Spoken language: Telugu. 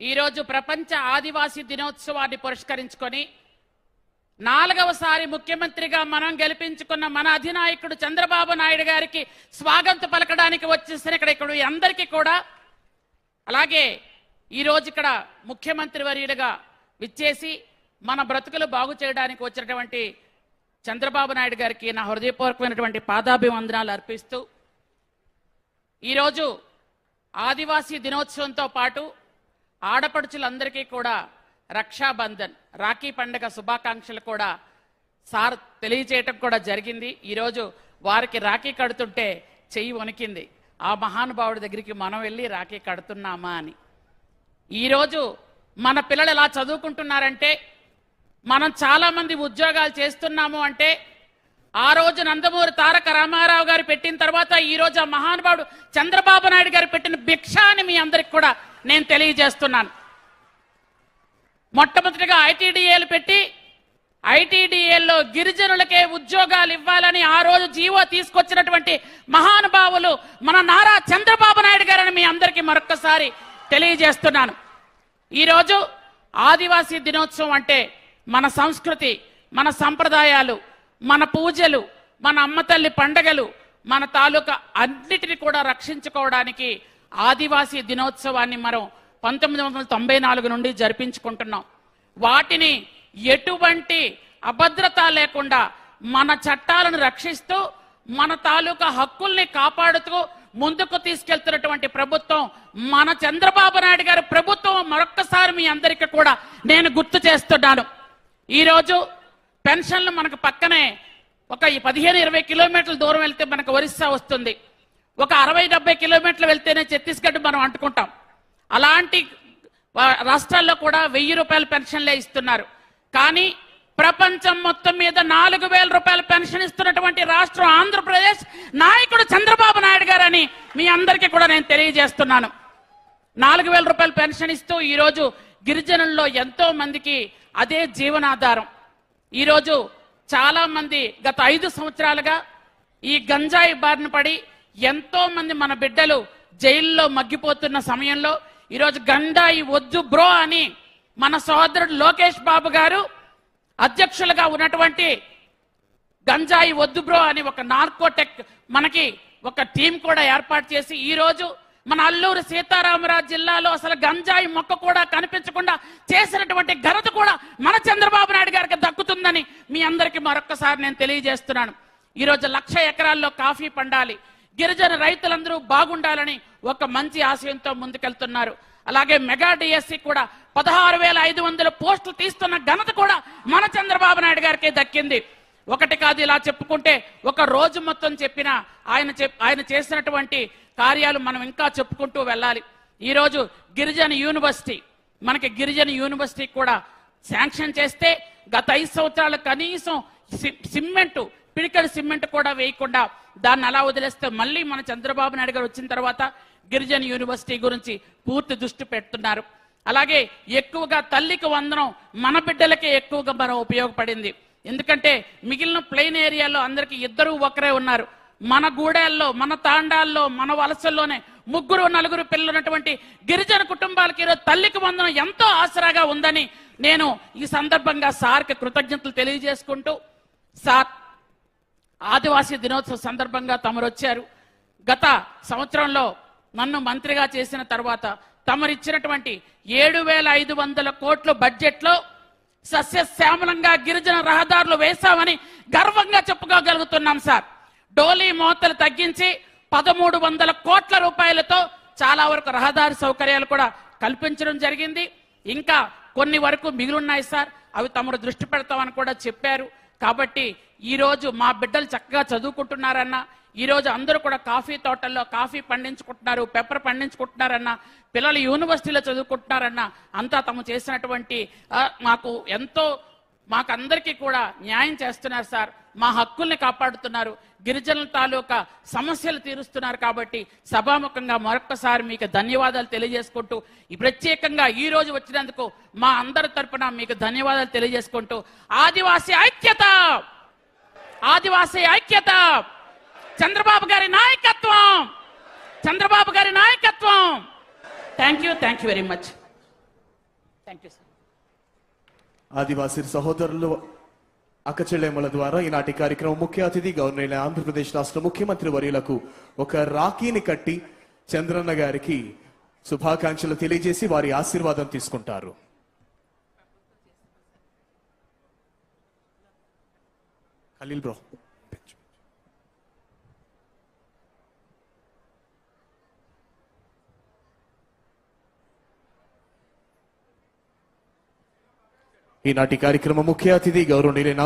ఈరోజు ప్రపంచ ఆదివాసీ దినోత్సవాన్ని పురస్కరించుకొని నాలుగవసారి ముఖ్యమంత్రిగా మనం గెలిపించుకున్న మన అధినాయకుడు చంద్రబాబు నాయుడు గారికి స్వాగతం పలకడానికి వచ్చేసిన ఇక్కడ ఇక్కడ అందరికీ కూడా అలాగే ఈరోజు ఇక్కడ ముఖ్యమంత్రి వర్యుడిగా విచ్చేసి మన బ్రతుకులు బాగు చేయడానికి వచ్చినటువంటి చంద్రబాబు నాయుడు గారికి నా హృదయపూర్వకమైనటువంటి పాదాభివందనాలు అర్పిస్తూ ఈరోజు ఆదివాసీ దినోత్సవంతో పాటు ఆడపడుచులందరికీ కూడా రక్షాబంధన్ రాఖీ పండుగ శుభాకాంక్షలు కూడా సార్ తెలియజేయటం కూడా జరిగింది. ఈరోజు వారికి రాఖీ కడుతుంటే చెయ్యి వణికింది. ఆ మహానుభావుడి దగ్గరికి మనం వెళ్ళి రాఖీ కడుతున్నామా అని. ఈరోజు మన పిల్లలు ఎలా చదువుకుంటున్నారంటే మనం చాలామంది ఉద్యోగాలు చేస్తున్నాము అంటే ఆ రోజు నందమూరి తారక రామారావు గారు పెట్టిన తర్వాత ఈ రోజు ఆ మహానుభావుడు చంద్రబాబు నాయుడు గారు పెట్టిన భిక్ష అని మీ అందరికి కూడా నేను తెలియజేస్తున్నాను. మొట్టమొదటిగా ఐటీడీఏలు పెట్టి ఐటీడీఏల్లో గిరిజనులకే ఉద్యోగాలు ఇవ్వాలని ఆ రోజు జీవో తీసుకొచ్చినటువంటి మహానుభావులు మన నారా చంద్రబాబు నాయుడు గారని మీ అందరికీ మరొక్కసారి తెలియజేస్తున్నాను. ఈరోజు ఆదివాసీ దినోత్సవం అంటే మన సంస్కృతి మన సంప్రదాయాలు మన పూజలు మన అమ్మ తల్లి పండగలు మన తాలూకా అన్నిటిని కూడా రక్షించుకోవడానికి ఆదివాసీ దినోత్సవాన్ని మనం పంతొమ్మిది వందల తొంభై నాలుగు నుండి జరిపించుకుంటున్నాం. వాటిని ఎటువంటి అభద్రత లేకుండా మన చట్టాలను రక్షిస్తూ మన తాలూకా హక్కుల్ని కాపాడుతూ ముందుకు తీసుకెళ్తున్నటువంటి ప్రభుత్వం మన చంద్రబాబు నాయుడు గారి ప్రభుత్వం మరొక్కసారి మీ అందరికీ కూడా నేను గుర్తు చేస్తున్నాను. ఈరోజు పెన్షన్లు మనకు పక్కనే ఒక పదిహేను ఇరవై కిలోమీటర్ల దూరం వెళ్తే మనకు ఒరిస్సా వస్తుంది. ఒక అరవై డెబ్బై కిలోమీటర్లు వెళ్తేనే ఛత్తీస్గఢ్ మనం అంటుకుంటాం. అలాంటి రాష్ట్రాల్లో కూడా వెయ్యి రూపాయల పెన్షన్లే ఇస్తున్నారు. కానీ ప్రపంచం మొత్తం మీద నాలుగు వేల రూపాయల పెన్షన్ ఇస్తున్నటువంటి రాష్ట్రం ఆంధ్రప్రదేశ్ నాయకుడు చంద్రబాబు నాయుడు గారని మీ అందరికీ కూడా నేను తెలియజేస్తున్నాను. నాలుగు వేల రూపాయల పెన్షన్ ఇస్తూ ఈరోజు గిరిజనుల్లో ఎంతో మందికి అదే జీవనాధారం. ఈరోజు చాలా మంది గత ఐదు సంవత్సరాలుగా ఈ గంజాయి బారిన పడి ఎంతో మంది మన బిడ్డలు జైల్లో మగ్గిపోతున్న సమయంలో ఈరోజు గంజాయి వద్దు బ్రో అని మన సోదరుడు లోకేష్ బాబు గారు అధ్యక్షులుగా ఉన్నటువంటి గంజాయి వద్దు బ్రో అని ఒక నార్కోటెక్ మనకి ఒక టీం కూడా ఏర్పాటు చేసి ఈరోజు మన అల్లూరు సీతారామరాజు జిల్లాలో అసలు గంజాయి మొక్క కూడా కనిపించకుండా చేసినటువంటి ఘనత కూడా మన చంద్రబాబు నాయుడు గారికి దక్కుతుందని మీ అందరికీ మరొక్కసారి నేను తెలియజేస్తున్నాను. ఈరోజు లక్ష ఎకరాల్లో కాఫీ పండాలి. గిరిజన రైతులందరూ బాగుండాలని ఒక మంచి ఆశయంతో ముందుకెళ్తున్నారు. అలాగే మెగా డిఎస్సి కూడా పదహారు వేల ఐదు వందల పోస్టులు తీస్తున్న ఘనత కూడా మన చంద్రబాబు నాయుడు గారికి దక్కింది. ఒకటి కాదు ఇలా చెప్పుకుంటే ఒక రోజు మొత్తం చెప్పిన ఆయన చెప్ ఆయన చేసినటువంటి కార్యాలు మనం ఇంకా చెప్పుకుంటూ వెళ్ళాలి. ఈరోజు గిరిజన యూనివర్సిటీ మనకి గిరిజన యూనివర్సిటీ కూడా శాంక్షన్ చేస్తే గత ఐదు సంవత్సరాలు కనీసం సి- పిడికల సిమెంట్ కూడా వేయకుండా దాన్ని అలా వదిలేస్తే మళ్ళీ మన చంద్రబాబు నాయుడు గారు వచ్చిన తర్వాత గిరిజన యూనివర్సిటీ గురించి పూర్తి దృష్టి పెడుతున్నారు. అలాగే ఎక్కువగా తల్లికి వందనం మన బిడ్డలకే ఎక్కువగా మనం ఉపయోగపడింది. ఎందుకంటే మిగిలిన ప్లెయిన్ ఏరియాలో అందరికి ఇద్దరు ఒకరే ఉన్నారు. మన గూడెల్లో మన తాండాల్లో మన వలసల్లోనే ముగ్గురు నలుగురు పిల్లలు ఉన్నటువంటి గిరిజన కుటుంబాలకి ఈరోజు తల్లికి వందనం ఎంతో ఆసరాగా ఉందని నేను ఈ సందర్భంగా సార్కి కృతజ్ఞతలు తెలియజేసుకుంటూ సార్ ఆదివాసీ దినోత్సవ సందర్భంగా తమరు వచ్చారు గత సంవత్సరంలో నన్ను మంత్రిగా చేసిన తర్వాత తమరిచ్చినటువంటి ఏడు వేల ఐదు వందల కోట్ల బడ్జెట్లో సస్యశ్యామలంగా గిరిజన రహదారులు వేశామని గర్వంగా చెప్పుకోగలుగుతున్నాం సార్. డోలీ మోతలు తగ్గించి పదమూడు వందల కోట్ల రూపాయలతో చాలా వరకు రహదారి సౌకర్యాలు కూడా కల్పించడం జరిగింది. ఇంకా కొన్ని వరకు మిగిలిన్నాయి సార్. అవి తమరు దృష్టి పెడతామని కూడా చెప్పారు. కాబట్టి ఈరోజు మా బిడ్డలు చక్కగా చదువుకుంటున్నారన్న ఈ రోజు అందరూ కూడా కాఫీ తోటల్లో కాఫీ పండించుకుంటున్నారు పెప్పర్ పండించుకుంటున్నారన్న పిల్లలు యూనివర్సిటీలో చదువుకుంటున్నారన్న అంతా తమ చేసినటువంటి మాకు ఎంతో మాకందరికీ కూడా న్యాయం చేస్తున్నారు సార్. మా హక్కుల్ని కాపాడుతున్నారు. గిరిజనుల తాలూకా సమస్యలు తీరుస్తున్నారు కాబట్టి సభాముఖంగా మరొక్కసారి మీకు ధన్యవాదాలు తెలియజేసుకుంటూ ప్రత్యేకంగా ఈ రోజు వచ్చినందుకు మా అందరి తరపున మీకు ధన్యవాదాలు తెలియజేసుకుంటూ ఆదివాసీ ఐక్యత! ఆదివాసీ ఐక్యత. చంద్రబాబు గారి నాయకత్వం. చంద్రబాబు గారి నాయకత్వం. Thank you thank you very much thank you sir ఆదివాసీ సహోదరులు అక్కచెల్లెమ్మల ద్వారా ఈనాటి కార్యక్రమం ముఖ్య అతిథి గవర్నర్ ఆంధ్రప్రదేశ్ రాష్ట్ర ముఖ్యమంత్రి వర్యులకు ఒక రాఖీని కట్టి చంద్రన్న గారికి శుభాకాంక్షలు తెలియజేసి వారి ఆశీర్వాదం తీసుకుంటారు. ఖలీల్ బ్రో ఈనాటి కార్యక్రమ ముఖ్య అతిథి గౌరవనీయులైన